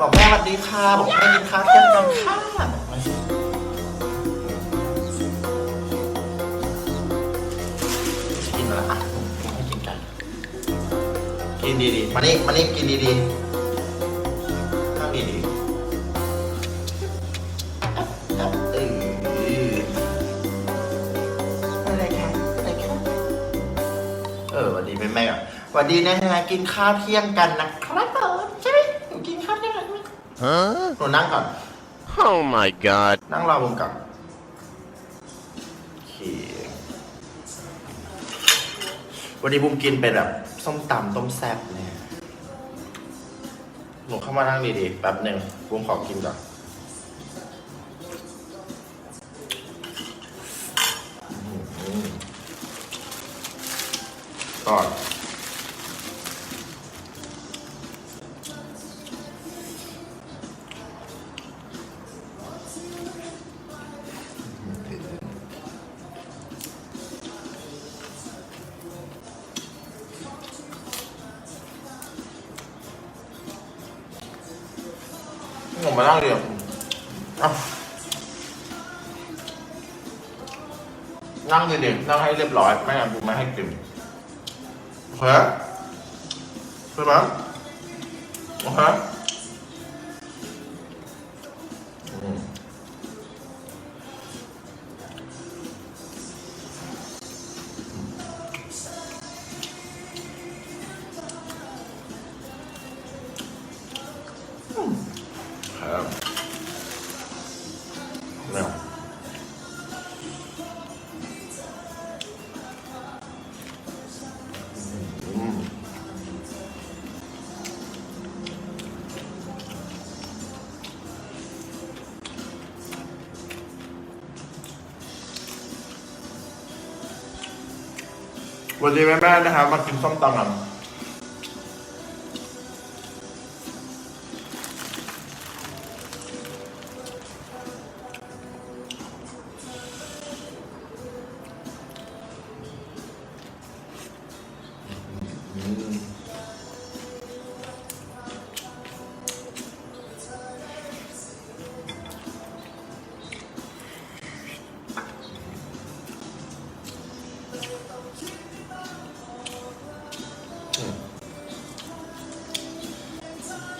บอกแม่สวัสดีค่ะ บอกแม่กินข้าวเที่ยงกันค่ะบอกแม่กินแล้วอะให้กินกัน กินดีๆ มานี่มานี่กินดีๆข้าวดีๆเอออะไรคะอะไรคะเออสวัสดีแม่แม่ก่อนสวัสดีนะฮะกินข้าวเที่ยงกันนะครั หม Huh? หนูนั่งก่อน Oh my god. นั่งรอผมก่อนโอเควันนี้บุมกินเป็นแบบส้มตำต้มแซ่บเนี่ยหนูเข้ามานั่งดีๆแป๊บหนึ่งบุมขอกินก่อนอื้อหือก่อน นั่งดีๆนั่งให้เรียบร้อย ไม่งั้นกูไม่ให้กินโอเคใช่ไหมโอเค วันนี้แม่ๆนะครับมากินส้มตำกัน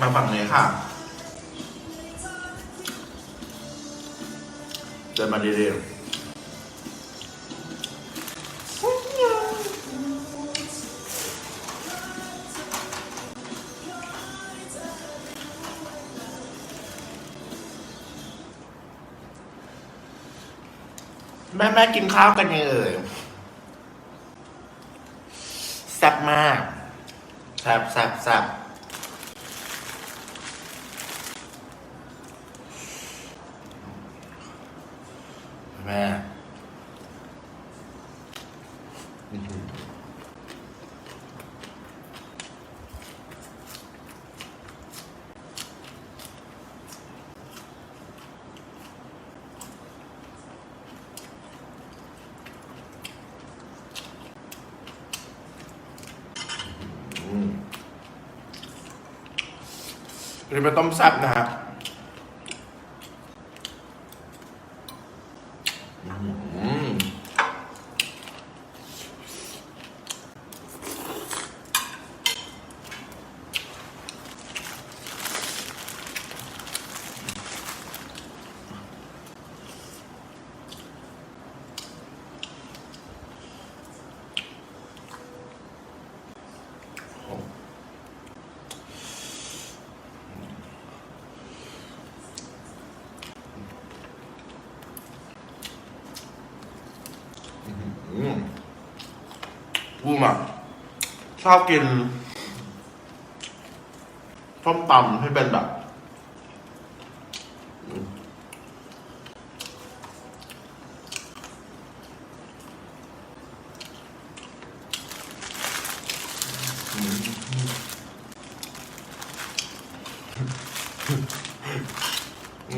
มาฝั่งนี้ค่ะ เดินมาดีๆแม่แม่กินข้าวกันยังเอ่ยแซ่บมากแซ่บแซ่บแซ่บ แพ้หืออืมอันนี้เป็นต้มแซ่บนะฮะอืม อืมบูมอะ ชอบกินส้มตำให้เป็นแบบ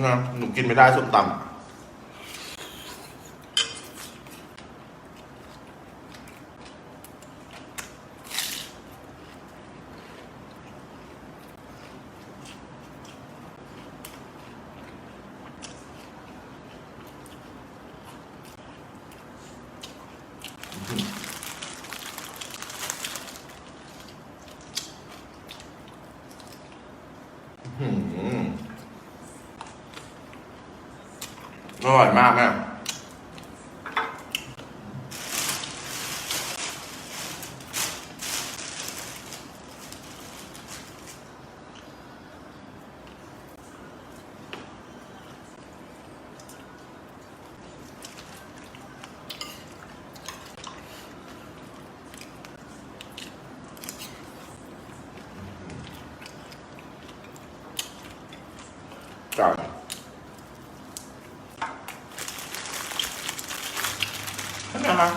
นะหนูกินไม่ได้ส้มตำอะ หืม อร่อยมากแม่ไก่ใช่ไหมคะ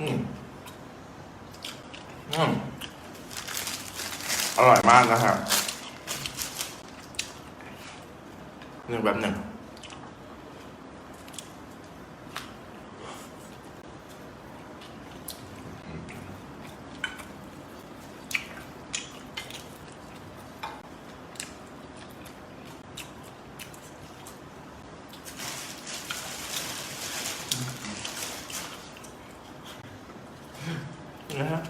อืมอืมอร่อย มากนะครับหนึ่งแบบหนึ่ง นะฮะ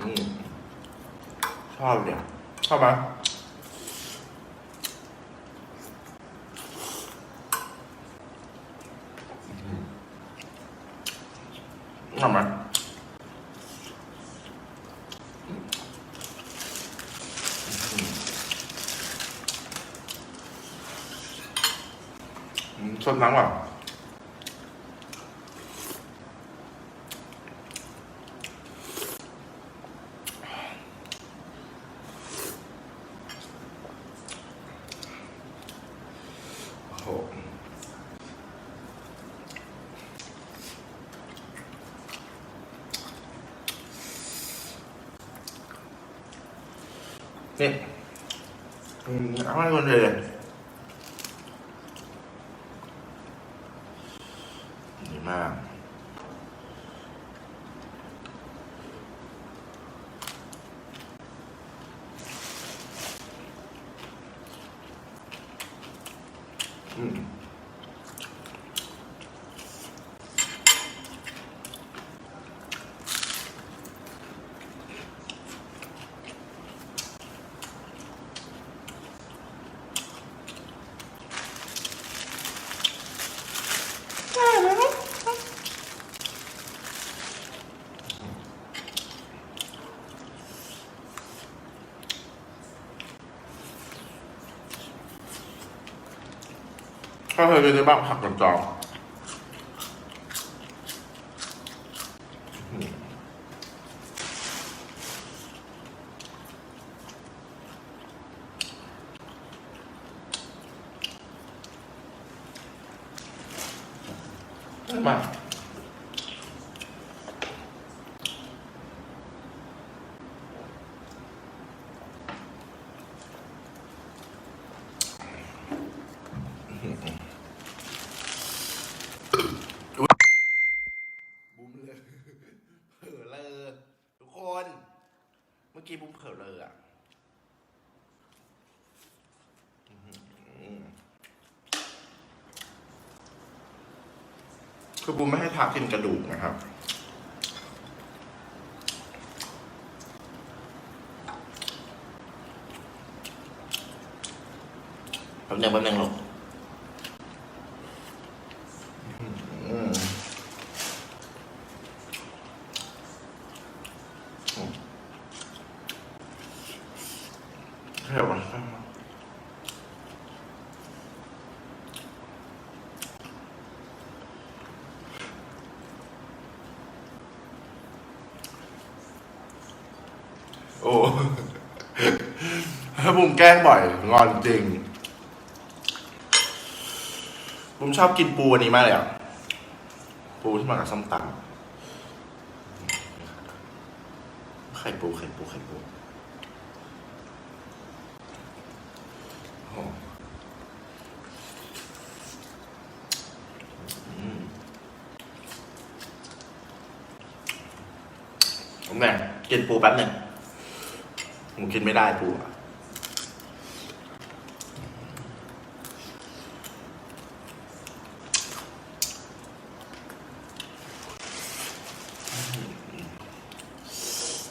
อืม ชอบเนี่ยชอบไหมชอบไหมอืมชอบน้ำอะโอ้โหนี่อืมเอา ให้คนเลยดีมาก ก็เคยไปซื้อบ้างผักกระจองอืมมาบุ้มเลยเผลอเลยทุกคน เมื่อกี้บุ้มเผลอเลยอะอื้อหือ คือบูมไม่ให้ทากินกระดูกนะครับ แป๊บนึงแป๊บนึงหลูกอืมเฮ้ยวะโอ้ ถ้าบุมแกล้งบ่อยงอนจริงผมชอบกินปูอันนี้มากเลยอะ ปูที่มากับส้มตำไข่ปูไข่ปูไข่ปูโอ้อืมผมแม่กินปูแป๊บหนึ่ง กินไม่ได้ปูอะ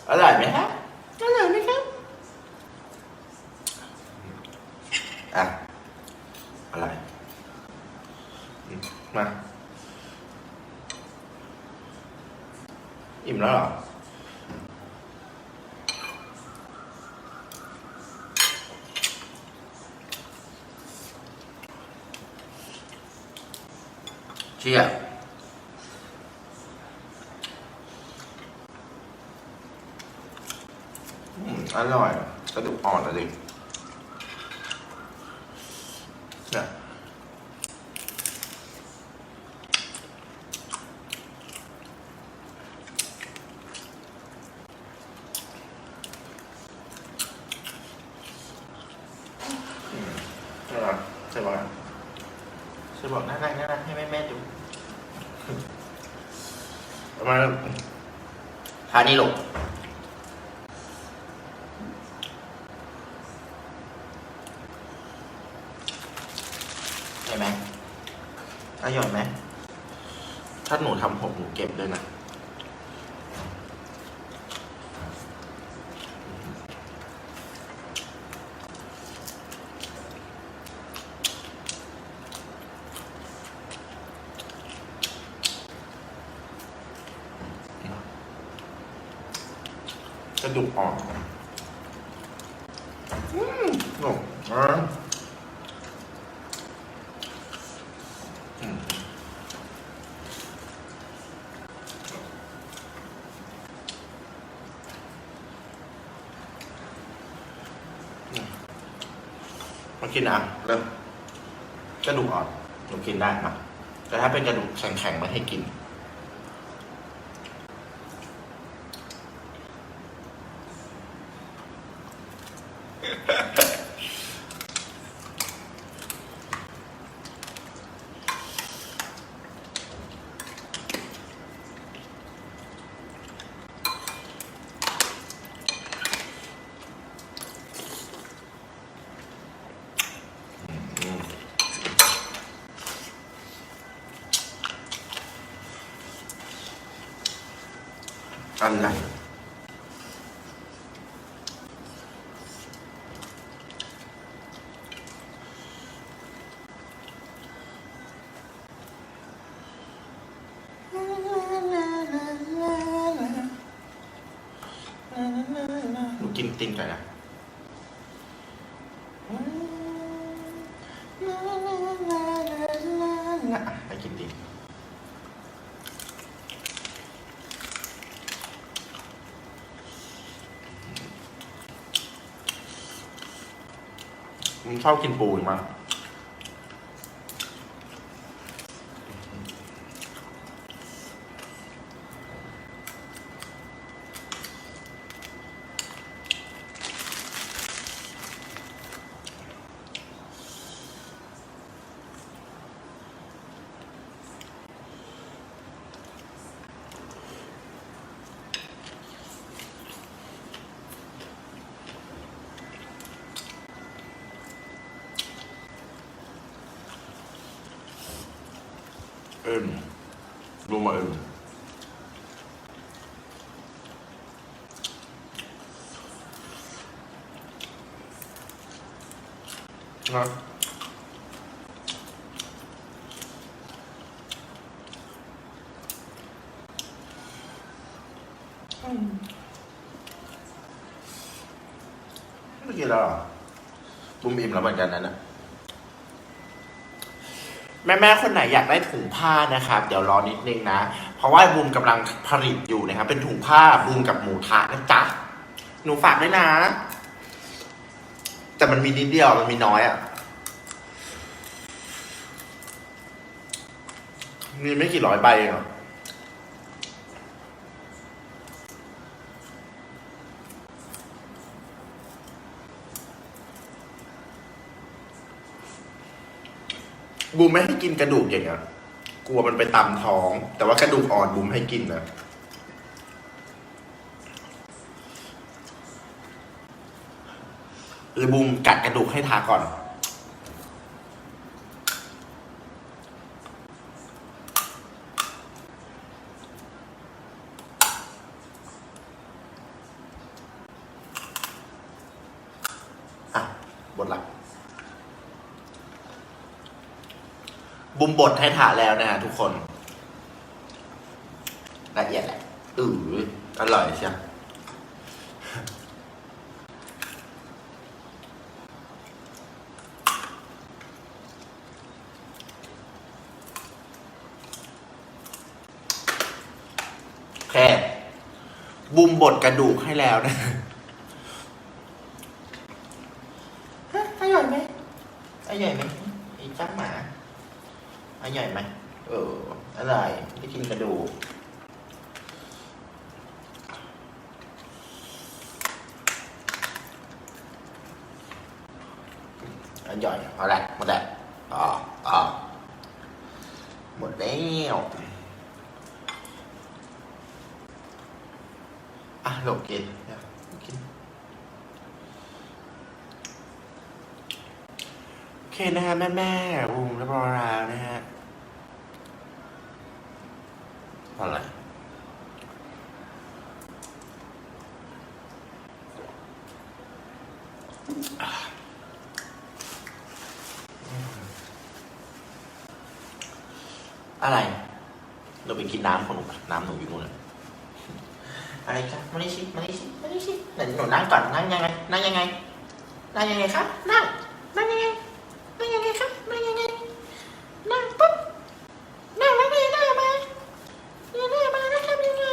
อร่อยไหมครับอร่อยไหมครับ อะ อะไรอืมมา อิ่มแล้วเหรอ เชี่ยอืมอร่อยกระดูกอ่อนอะดิเนี่ยอืมใช่ไหมใช่ไหมใช่บอกน่ารักน่ารักให้แม่แม่ๆดูเอามา ทานี่ลูก ใช่ไหมอร่อยไหม ถ้าหนูทำผมหนูเก็บด้วยนะ ก ระดูกอ่อนอืมหนุ่มอะอืมอืมมากินอะเริ่มกระดูกอ่อนหนูกินได้มาแต่ถ้าเป็นกระดูกแข็งๆไม่ให้กิน อะไรหนูกินตินก่อนนะ อะไปกินดิ มึงชอบกินปูอีกมั้ง เอิมดูมาเอิมนะไม่กินแล้วเหรอบุมอิ่มแล้วเหมือนกันนั่นน่ะ แม่ๆคนไหนอยากได้ถุงผ้านะครับ เดี๋ยวรอนิดนึงนะ เพราะว่าบูมกำลังผลิตอยู่นะครับ เป็นถุงผ้าบูมกับหมูทะนะจ๊ะหนูฝากด้วยนะ แต่มันมีนิดเดียวมันมีน้อยอะ่ะมีไม่กี่ร้อยใบเอง บูมไม่ให้กินกระดูกอย่างเงี้ยกลัวมันไปตำท้อง แต่ว่ากระดูกอ่อนบูมให้กินนะหรือบูมกัดกระดูกให้ทาก่อน อะ บทหละ บุมบทให้ทาแล้วนะฮะทุกคน ละเอียดแหละอืออร่อยใช่ไหมแค่บุมบดกระดูกให้แล้วนะฮะอร่อยไหมอร่อยไหมไอ้จ้าหมา อร่อยไหมเอออร่อยได้กินกระดูกอร่อยเอาละหมดแล้วอ๋ออ๋อหมดแล้วอะหลบกินกินโอเคนะฮะแม่แม่ๆบูมและบอราวนะฮะ อะไรอะอะไร เราไปกินน้ำของหนูน้ำหนูอยู่นู่นนะอะไรคะมานี่สิมานี่สิมานี่สิไหนหนูนั่งก่อนนั่งยังไง นั่งยังไง นั่งยังไงคะนั่งนั่งยังไงนั่งยังไงคะนั่งยังไงนั่งปุ๊บนั่งแล้วเงยหน้ามาเงยหน้ามาแล้วทำยังไง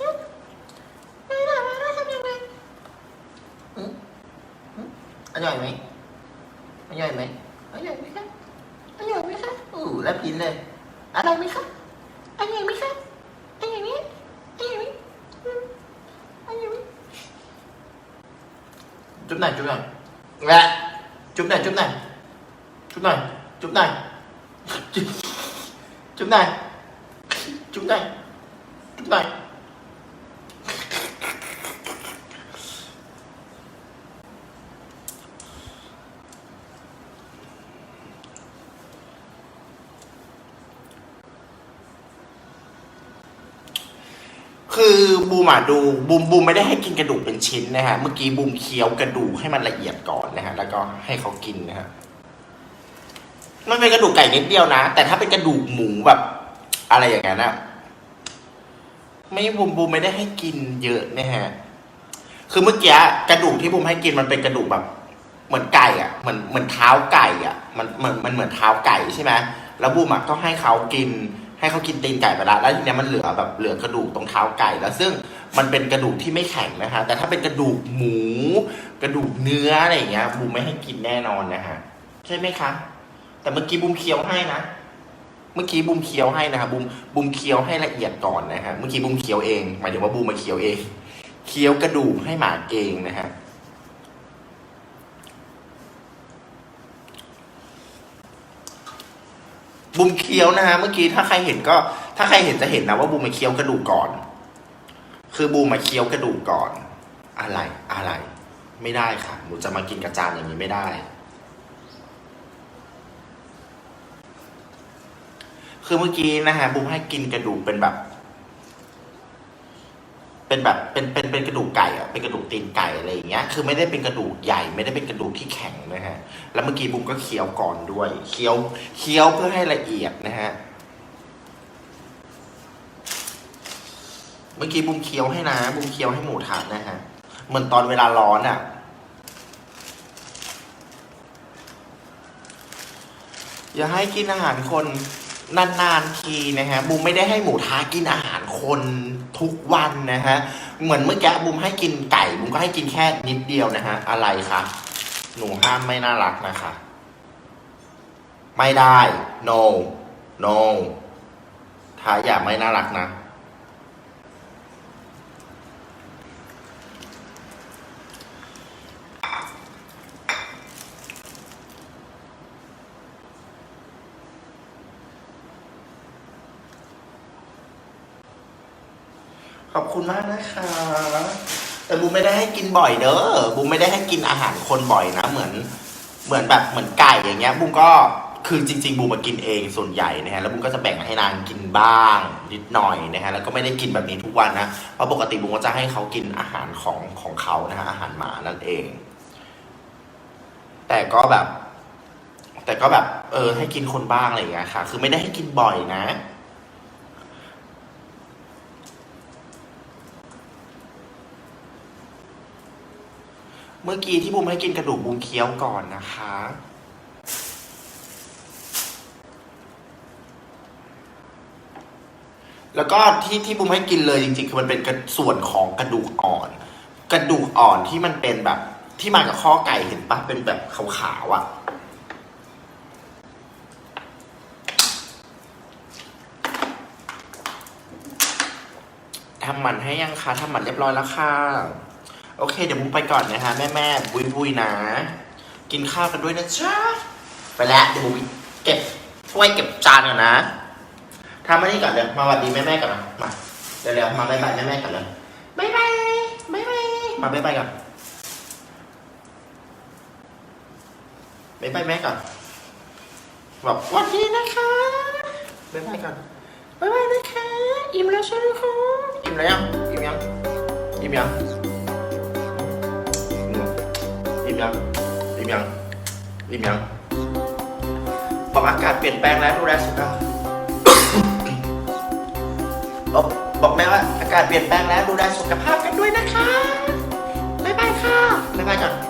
ฮึเงยหน้ามาแล้วทำยังไงฮึฮึอร่อยไหมอร่อยไหมอร่อยไหมคะอร่อยไหมคะอู้แล้วกินเลยอร่อยไหมคะอร่อยไหมคะอร่อยไหม จุ๊บหน่อยจุ๊บหน่อยแหละจุ๊บหน่อยจุ๊บหน่อยจุ๊บหน่อยจุ๊บหน่อยจุ๊บจุ๊บหน่อยจุ๊บหน่อยจุ๊บหน่อย คือบูมอะดูบูมบูมไม่ได้ให้กินกระดูกเป็นชิ้นนะฮะ เมื่อกี้บูมเคี้ยวกระดูกให้มันละเอียดก่อนนะฮะ แล้วก็ให้เขากินนะฮะมันเป็นกระดูกไก่นิดเดียวนะ แต่ถ้าเป็นกระดูกหมูแบบ อะไรอย่างนั้นอะไม่บูมบูมไม่ได้ให้กินเยอะนะฮะ คือเมื่อกี้กระดูกที่บูมให้กินมันเป็นกระดูกแบบ เหมือนไก่อะ เหมือนเหมือนเท้าไก่อะ มันมันมันเหมือนเท้าไก่ใช่ไหมแล้วบูมอะก็ให้เขากิน ให้เขากินตีนไก่ไปละแล้วทีเนี้ยมันเหลือแบบเหลือกระดูกตรงเท้าไก่แล้วซึ่งมันเป็นกระดูกที่ไม่แข็งนะฮะแต่ถ้าเป็นกระดูกหมู กระดูกเนื้ออะไรอย่างเงี้ยบูมไม่ให้กินแน่นอนนะฮะใช่ไหมคะ แต่เมื่อกี้บูมเคี้ยวให้นะเมื่อกี้บูมเคี้ยวให้นะครับบูมบูมเคี้ยวให้ละเอียดก่อนนะฮะเมื่อกี้บูมเคี้ยวเองหมายถึงว่าบูมมาเคี้ยวเองเคี้ยวกระดูกให้หมาเองนะฮะ บูมเคี้ยวนะฮะเมื่อกี้ถ้าใครเห็นก็ ถ้าใครเห็นจะเห็นนะว่าบูมมาเคี้ยวกระดูกก่อน คือบูมมาเคี้ยวกระดูกก่อน อะไรอะไร ไม่ได้ค่ะหนูจะมากินกระจานอย่างนี้ไม่ได้ คือเมื่อกี้นะฮะบูมให้กินกระดูกเป็นแบบ เป็นแบบเป็นเป็นเป็นกระดูกไก่อะเป็นกระดูกตีนไก่อะไรอย่างเงี้ย คือไม่ได้เป็นกระดูกใหญ่ ไม่ได้เป็นกระดูกที่แข็งนะฮะ แล้วเมื่อกี้บูมก็เคี้ยวก่อนด้วย เคี้ยวเคี้ยวเพื่อให้ละเอียดนะฮะ เมื่อกี้บูมเคี้ยวให้นะบูมเคี้ยวให้หมูทานนะฮะ เหมือนตอนเวลาร้อนอะอย่าให้กินอาหารคนนานๆทีนะฮะบูมไม่ได้ให้หมูทากินอาหาร คนทุกวันนะฮะ เหมือนเมื่อกี้บุมให้กินไก่บุมก็ให้กินแค่นิดเดียวนะฮะ อะไรคะหนูห้ามไม่น่ารักนะคะ ไม่ได้ no no ถ้าอย่าไม่น่ารักนะ ขอบคุณมากนะคะ แต่บูมไม่ได้ให้กินบ่อยเด้อบูมไม่ได้ให้กินอาหารคนบ่อยนะ เหมือนเหมือนแบบเหมือนไก่อย่างเงี้ยบูมก็คือจริง ๆ บูมมากินเองส่วนใหญ่นะฮะแล้วบูมก็จะแบ่งให้นางกินบ้างนิดหน่อยนะฮะแล้วก็ไม่ได้กินแบบนี้ทุกวันนะเพราะปกติบูมก็จะให้เขากินอาหารของของเขานะฮะอาหารหมานั่นเอง แต่ก็แบบ แต่ก็แบบ เออ ให้กินคนบ้างอะไรอย่างเงี้ยค่ะ คือไม่ได้ให้กินบ่อยนะ เมื่อกี้ที่บูมให้กินกระดูกบูมเคี้ยวก่อนนะคะ แล้วก็ที่ที่บูมให้กินเลยจริงๆ คือมันเป็นกระส่วนของกระดูกอ่อน กระดูกอ่อนที่มันเป็นแบบที่มากับข้อไก่เห็นปะเป็นแบบขาวๆอะ่ะทำหมันให้ยังคะทำหมันเรียบร้อยแล้วค่ะ โอเค เดี๋ยวบุ้มไปก่อนนะคะแม่แม่บุยบุยนะ กินข้าวกันด้วยนะจ๊ะไปแล้วเดี๋ยวบุ้มเก็บถ้วยเก็บจานก่อนนะทำมานี่ก่อนเดี๋ยมาวัดดีแม่แม่ก่อนนะมาเร็วๆมาบายบายแม่แม่ก่อนเลยบายบายบายบายมาบายบายก่อนบายบายแม่ก่อนบอกวัดดีนะคะบายบายก่อนบายบายนะคะ อิ่มแล้วใช่ไหมคะอิ่มแล้วยังอิ่มยังอิ่มยัง ยังอิ่มยังริมยังบอกอากาศเปลี่ยนแปลงแล้วดูแลสุขภาพบอกบอกแม่ว่าอากาศเปลี่ยนแปลงแล้วดูแลสุขภาพกันด้วยนะคะบ๊ายบายค่ะบ๊ายบายก่อน